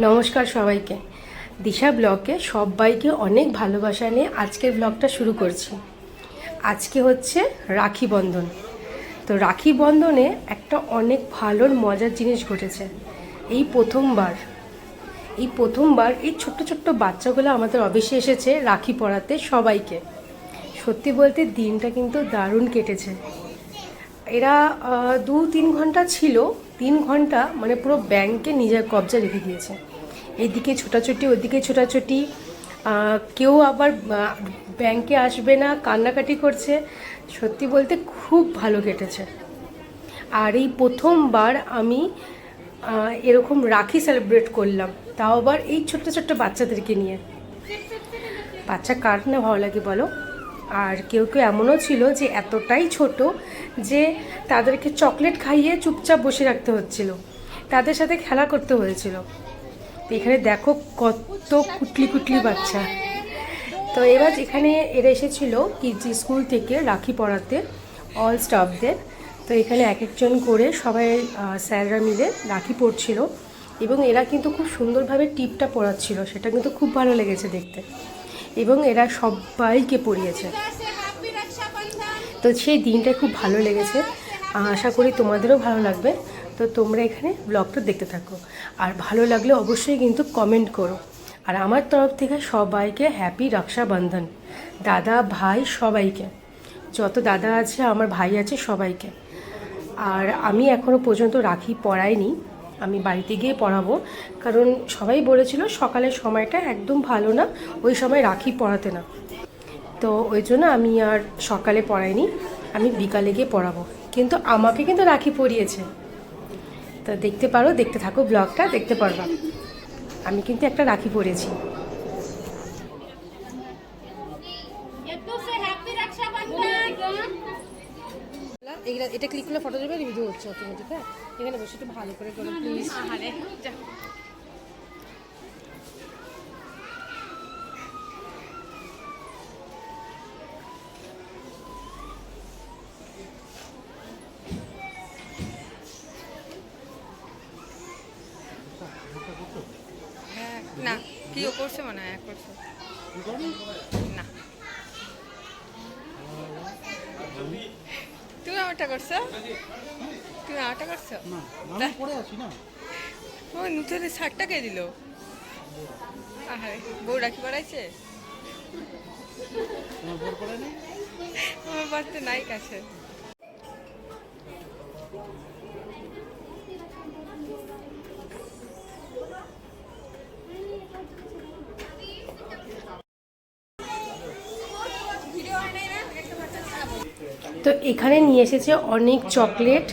নমস্কার সবাইকে। দিশা ব্লগে সবাইকে অনেক ভালোবাসা নিয়ে আজকের ব্লগটা শুরু করছি। আজকে হচ্ছে রাখি বন্ধন। তো রাখি বন্ধনে একটা অনেক ভালোর মজার জিনিস ঘটেছে। এই প্রথমবার এই প্রথমবার এই ছোট্ট ছোট্ট বাচ্চাগুলো আমাদের অফিসে এসেছে রাখি পড়াতে সবাইকে। সত্যি বলতে দিনটা কিন্তু দারুণ কেটেছে। এরা দু তিন ঘণ্টা ছিল তিন ঘণ্টা মানে পুরো ব্যাংকে নিজের কবজা রেখে দিয়েছে। এইদিকে ছোটাছুটি ওইদিকে ছোটাছুটি কেউ আবার ব্যাংকে আসবে না, কান্নাকাটি করছে। সত্যি বলতে খুব ভালো কেটেছে। আর এই প্রথমবার আমি এরকম রাখি সেলিব্রেট করলাম। তাও আবার এই ছোট্ট ছোট্ট বাচ্চাদেরকে নিয়ে। বাচ্চা কার না ভালো লাগে বলো? আর কেউ কেউ এমনও ছিল যে এতটাই ছোট যে তাদেরকে চকলেট খাইয়ে চুপচাপ বসে রাখতে হচ্ছিল। তাদের সাথে খেলা করতে হয়েছিল। এখানে দেখো কত কুটলি কুটলি বাচ্চা। তো এবার এখানে এরা এসেছিল কিজি স্কুল থেকে রাখি পড়াতে অল স্টাফদের তো এখানে এক একজন করে সবাই স্যাররা মিলে রাখি পড়ছিল। এবং এরা কিন্তু খুব সুন্দরভাবে টিপটা পড়াচ্ছিল। সেটা কিন্তু খুব ভালো লেগেছে দেখতে। এবং এরা সবাইকে পড়িয়েছে। তো সেই দিনটা খুব ভালো লেগেছে। আশা করি তোমাদেরও ভালো লাগবে। তো তোমরা এখানে ব্লগটা দেখতে থাকো। আর ভালো লাগলে অবশ্যই কিন্তু কমেন্ট করো। আর আমার তরফ থেকে সবাইকে হ্যাপি রক্ষাবন্ধন। দাদা, ভাই সবাইকে। যত দাদা আছে, আমার ভাই আছে, সবাইকে। আর আমি এখনও পর্যন্ত রাখি, পড়াইনি। আমি বাড়িতে গিয়ে পড়াবো। কারণ সবাই বলেছিল সকালের সময়টা একদম ভালো না, ওই সময় রাখি পড়াতে না। তো ওই জন্য আমি আর সকালে পড়াইনি, আমি বিকালে গিয়ে পড়াবো। কিন্তু আমাকে কিন্তু রাখি পরিয়েছে তো দেখতে পারো, দেখতে থাকো ব্লগটা, দেখতে পারবা। আমি কিন্তু একটা রাখি পরেছি একটু সে হ্যাপি রক্ষাবন্ধন এগুলা এটা ক্লিক করলে ফটো দেবে ভিডিও হচ্ছে অটোমেটিক হ্যাঁ? এখানে বসে একটু ভালো করে করো প্লিজ হ্যাঁ, না কি ও করছে মনে হয় এক করছে। না। তুমি করছ? তুমি আমারটা করছ? ওই পড়ে আছি না। ও নতুন শার্টটা কে দিল? আহারে বউ রাখি বাড়াইছে আমার বাড়িতে নাই কাছে। তো এখানে নিয়ে এসেছে অনেক চকলেট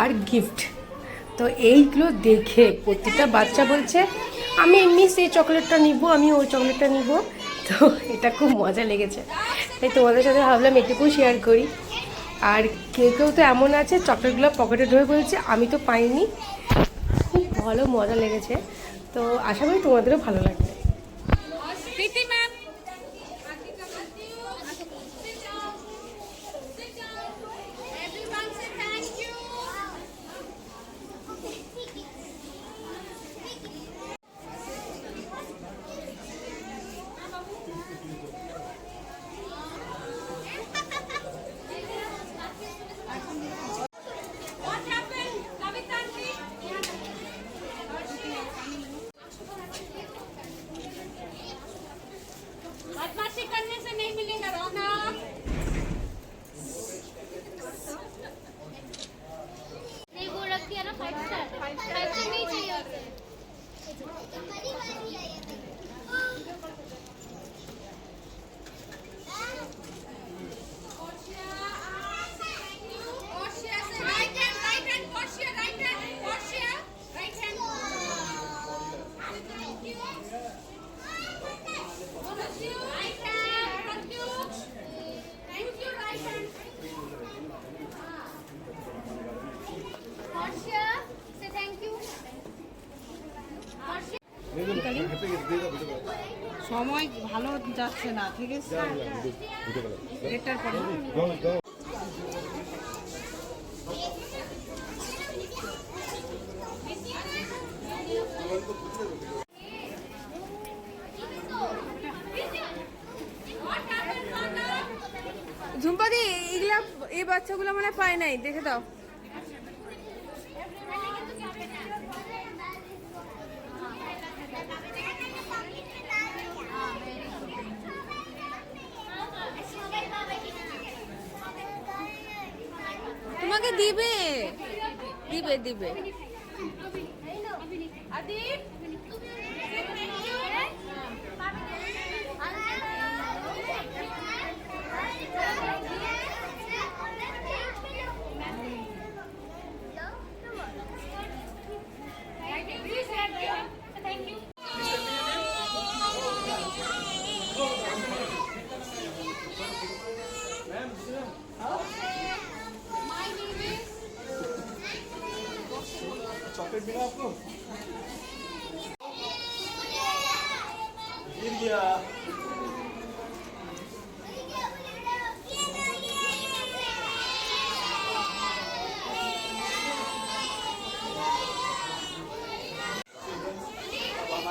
আর গিফট। তো এইগুলো দেখে প্রত্যেকটা বাচ্চা বলছে, আমি এমনি সেই চকলেটটা নিব, আমি ওই চকলেটটা নিব। তো এটা খুব মজা লেগেছে। তাই তোমাদের সাথে ভাবলাম এটুকু শেয়ার করি। আর কেউ কেউ তো এমন আছে, চকলেটগুলো পকেটে ঢুকে বলছে, আমি তো পাইনি। খুব ভালো, মজা লেগেছে। তো আশা করি তোমাদেরও ভালো লাগবে। সময় ভালো যাচ্ছে না ঠিক আছে? এটার পরে। ঝুম্পাদি এইগুলা এই বাচ্চাগুলো মানে পায় নাই দেখে দাও। তোমাকে দিবে। দিবে দিবে। Thank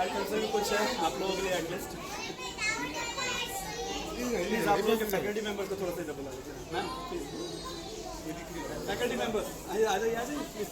कुछ है आप लोगों के लिए एटलीस्ट प्लीज़ आप लोग के फैकल्टी मेंबर को थोड़ा सा इधर बुला लीजिए मैम फैकल्टी मेंबर आ जाइए आ जाइए प्लीज़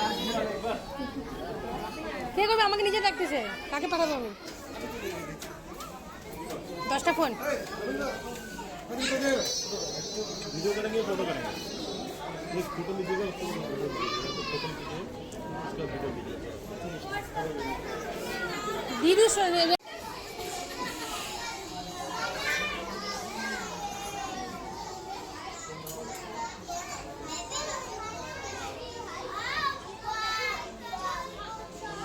কে করবে আমাকে নিজে ডাকতেছে কাকে পাঠাবো আমি দশটা ফোন वीडियो करेंगे फोटो करेंगे एक फोटो लीजिएगा उसको फोटो लीजिए उसका वीडियो लीजिएगा দিদি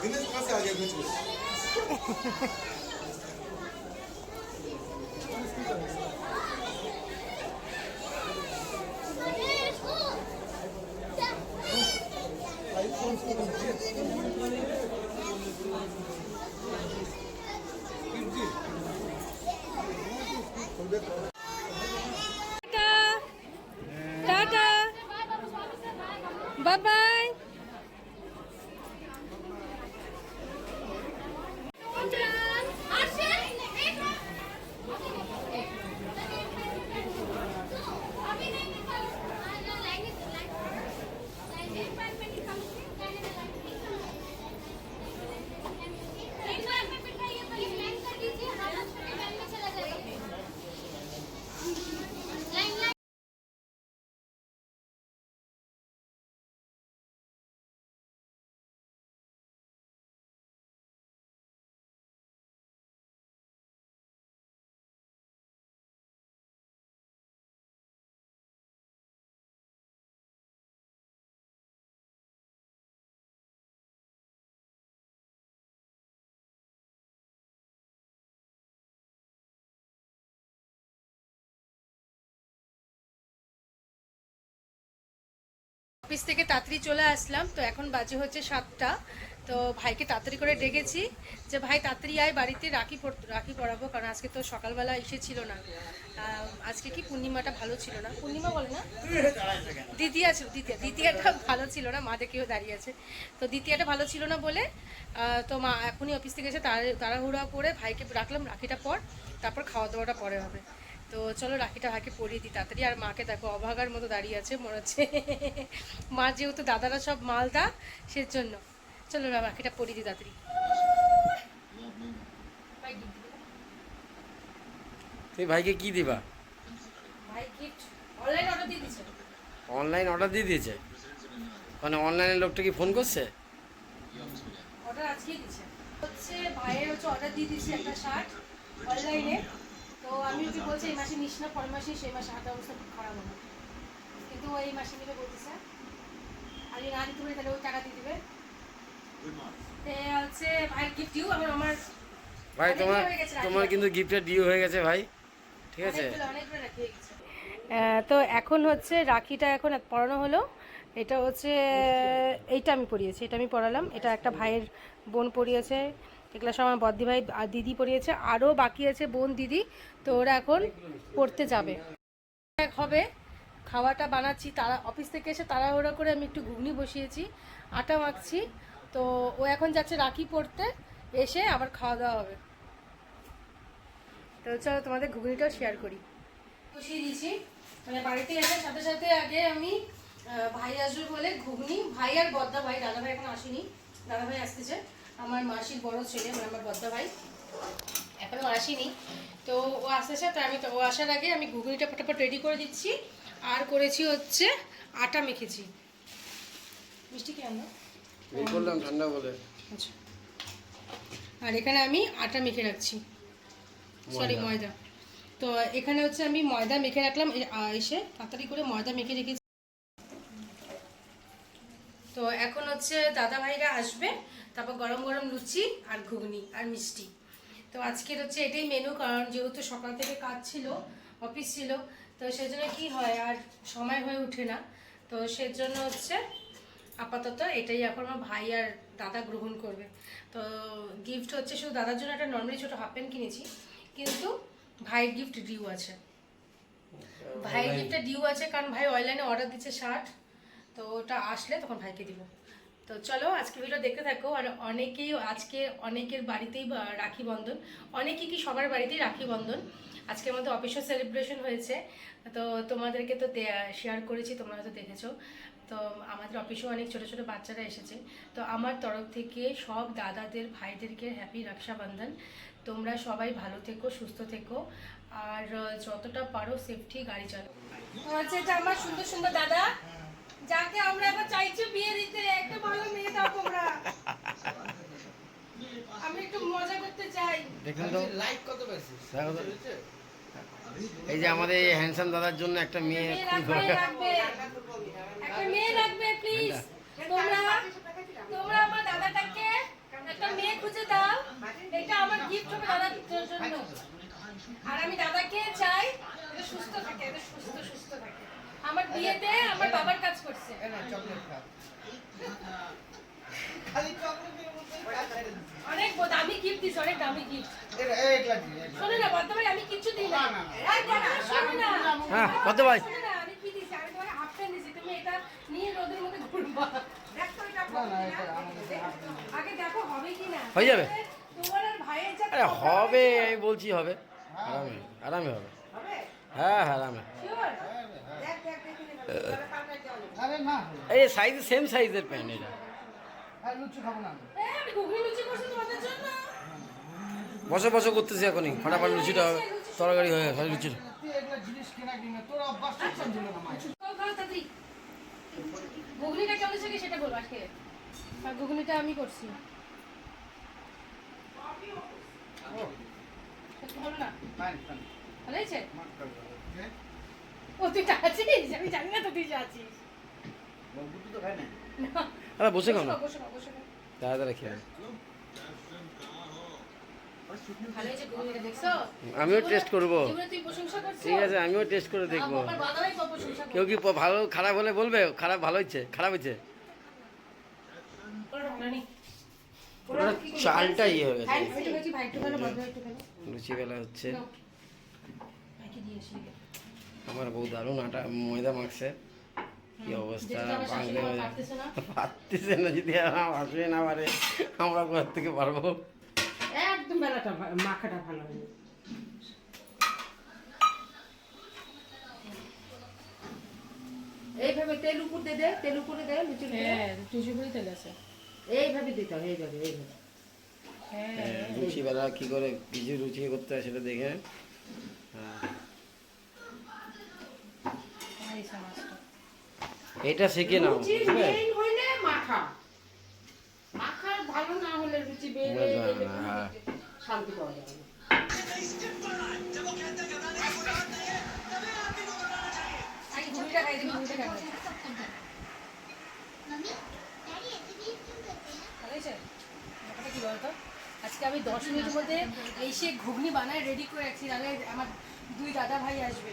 Vinícius, você é alguém অফিস থেকে তাড়াতাড়ি চলে আসলাম, তো এখন বাজে হচ্ছে সাতটা। তো ভাইকে তাড়াতাড়ি করে ডেকেছি যে, ভাই, তাড়াতাড়ি আয় বাড়িতে, রাখি রাখি পড়াবো কারণ আজকে তো সকালবেলা এসেছিল না। আজকে কি পূর্ণিমাটা ভালো ছিল না? পূর্ণিমা বলে না? দ্বিতীয়া ছিল দ্বিতীয়া দ্বিতীয়াটা ভালো ছিল না, মা দেখেও দাঁড়িয়ে আছে। তো দ্বিতীয়াটা ভালো ছিল না বলে তো মা এখনই অফিস থেকে এসে তাড়া- তাড়াহুড়া করে ভাইকে রাখলাম, রাখিটা পর, তারপর খাওয়া দাওয়াটা পরে হবে। তো চলো রাখিটা ভাইকে পরিয়ে দিই তাড়াতাড়ি। আর মাকে দেখো অভাগার মতো দাঁড়িয়ে আছে মনে হচ্ছে। মা যেহেতু দাদারা সব মালদা সেজন্য। চলো না রাখিটা পরিয়ে দিই তাড়াতাড়ি। তুই ভাইকে কি দিবা? অনলাইন অর্ডার দিয়ে অনলাইন অর্ডার দিয়ে দিয়েছে? মানে অনলাইনের লোকটা কি ফোন করছে? অর্ডার আজকেই দিচ্ছে হচ্ছে ভাইয়ের হচ্ছে অর্ডার দিয়ে দিচ্ছে একটা শার্ট অনলাইনে তো আমি ওকে বলছি এই মাসে নিস না পরের মাসে সেই মাসে হাতের অবস্থা খুব খারাপ হবে। কিন্তু ও এই মাসে নেবে বলতেছে। আর যদি না দিতে পারি তাহলে ও টাকা দিয়ে দিবে। হচ্ছে ভাইয়ের গিফট দিও আমার আমার ভাই তোমার তোমার কিন্তু গিফটের ডিউ হয়ে গেছে ভাই। ঠিক আছে? তো এখন হচ্ছে রাখিটা এখন পড়ানো হলো। এটা হচ্ছে এইটা আমি পরিয়েছি এটা আমি পড়ালাম এটা একটা ভাইয়ের বোন পরিয়েছে। এগুলো সব আমার বদ্দি ভাই দিদি পড়িয়েছে। আরও বাকি আছে বোন, দিদি। তো ওরা এখন পড়তে যাবে। হবে, খাওয়াটা বানাচ্ছি। তারা অফিস থেকে এসে তাড়াহুড়ো করে আমি একটু ঘুগনি বসিয়েছি, আটা মাখছি। তো ও এখন যাচ্ছে রাখি পড়তে, এসে আবার খাওয়া দাওয়া হবে। তো চলো তোমাদের ঘুগনিটাও শেয়ার করি। বসিয়ে দিয়েছি। মানে বাড়িতে এসে সাথে সাথে আগে আমি ভাই আসবে বলে ঘুগনি। ভাই আর বদ্দা, ভাই দাদা ভাই এখন আসেনি। দাদা ভাই আসতেছে। আমার মাসির বড় ছেলে মানে আমার বদ্দা ভাই। এখনও আসেনি। তো ও আসতেছে তো আমি তো ও আসার আগে আমি ঘুগনিটা ফটাফট রেডি করে দিচ্ছি। আর করেছি হচ্ছে আটা মেখেছি। মিষ্টি কি আনলো করলাম ঠান্ডা বলে। আচ্ছা। আর এখানে আমি আটা মেখে রাখছি। সরি ময়দা। তো এখানে হচ্ছে আমি ময়দা মেখে রাখলাম। এসে তাড়াতাড়ি করে ময়দা মেখে রেখেছি তো এখন হচ্ছে দাদা ভাইরা আসবে তারপর গরম গরম লুচি আর ঘুগনি আর মিষ্টি। তো আজকের হচ্ছে এটাই মেনু কারণ যেহেতু সকাল থেকে কাজ ছিল অফিস ছিল তো সেজন্য কি হয় আর সময় হয়ে ওঠে না। তো সেজন্য হচ্ছে আপাতত এটাই এখন আমার ভাই আর দাদা গ্রহণ করবে। তো গিফট হচ্ছে শুধু দাদার জন্য একটা নর্মালি ছোটো হাফ প্যান্ট কিনেছি কিন্তু ভাইয়ের গিফট ডিউ আছে। ভাইয়ের গিফটে ডিউ আছে কারণ ভাই অনলাইনে অর্ডার দিচ্ছে শার্ট তো ওটা আসলে তখন ভাইকে দিব। তো চলো আজকে ভিডিও দেখতে থাকো। আর অনেকেই আজকে, অনেকের বাড়িতেই রাখি বন্ধন। অনেকে কি সবার বাড়িতেই রাখি বন্ধন? আজকে আমাদের অফিসিয়াল সেলিব্রেশন হয়েছে। তো তোমাদেরকে তো শেয়ার করেছি, তোমরা হয়তো দেখেছ। তো আমাদের অফিসেও অনেক ছোট ছোট বাচ্চারা এসেছে। তো আমার তরফ থেকে সব দাদাদের, ভাইদেরকে হ্যাপি রক্ষাবন্ধন। তোমরা সবাই ভালো থেকো, সুস্থ থেকো। আর যতটা পারো সেফটি গাড়ি চালাও। হচ্ছে এটা আমার সুন্দর সুন্দর দাদা। যাকে আমরা এবার চাইছি বিয়ে দিতে একটা ভালো মেয়ে দাও তোমরা। আমি একটু মজা করতে চাই। দেখুন তো। দেখো তো। এই যে আমাদের এই হ্যান্ডসাম দাদার জন্য একটা মেয়ে মেয়ে খুব দরকার। একটা মেয়ে লাগবে প্লিজ তোমরা তোমরা আমার দাদাটাকে একটা মেয়ে খুঁজে দাও। এটা আমার গিফট হবে দাদার জন্য। আর আমি দাদাকে চাই সুস্থ থাকে সুস্থ সুস্থ থাকে। আমার বিয়েতে আমার বাবার কাজ করছে অনেক দামি গিফট দিস অনেক দামি গিফট শোনো না বলতে পারি আমি কিচ্ছু দিই না। এই না। হ্যাঁ, বলতে পারি। শোনো না, আমি কি দিছি? আমি তোমাকে হাফ প্যান্ট তুমি এটা নিয়ে রোদের মধ্যে ঘুরবা। আগে দেখো হবে কি না হয়ে যাবে? তোমার আর ভাইয়ের যা আরে হবে আমি বলছি হবে। আরামে আরামে হবে। হ্যাঁ হ্যাঁ আরামে। Sure? এই সাইজ সেম সাইজের প্যান্ট এটা। এই, আমি ঘুগনি লুচি করছি তোমাদের জন্য বসো বসো করতেছি এখনই। ফটাফট লুচিটা হবে। তরকারি হয়ে গেছে লুচির। খাও, খাও, তাড়াতাড়ি। ঘুগনিটা কেমন কি সেটা বলব আজকে আর ঘুগনিটা আমি করছি বলো না ভালো হয়েছে ও তুই আছিস আমি জানি না তো তুই যে আছিস না, আরে বসে খাও না বসে খাও, বসে খাও। তাড়াতাড়ি খেয়ে আমিও টেস্ট করব। ঠিক আছে আমিও টেস্ট করে দেখব। কেউ কি ভালো খারাপ হলে বলবে? খারাপ ভালো হচ্ছে খারাপ হচ্ছে চালটা ইয়ে হয়ে গেছে। লুচি বেলা হচ্ছে। আমার বউ দারুণ আটা ময়দা মাখছে। কি অবস্থা বাংলা পারতেছে না। যদি আসবে না পারে আমরা কোথা থেকে পারব? একদম বেলাটা মাখাটা ভালো হয়নি। এইভাবে তেল উপর দিয়ে দে তেল উপরে দে লুচি হ্যাঁ টুচি করে তেল আছে। এইভাবে দিতে হবে এইভাবে এইভাবে হ্যাঁ, লুচি বেলা কি করে কিছু লুচি করতে হয় সেটা দেখে। হ্যাঁ। এটা শিখে নাও। হ্যাঁ। আজকে আমি দশ মিনিটের মধ্যে এসে ঘুগনি বানায় রেডি করে রাখছি তাহলে আমার দুই দাদা ভাই আসবে।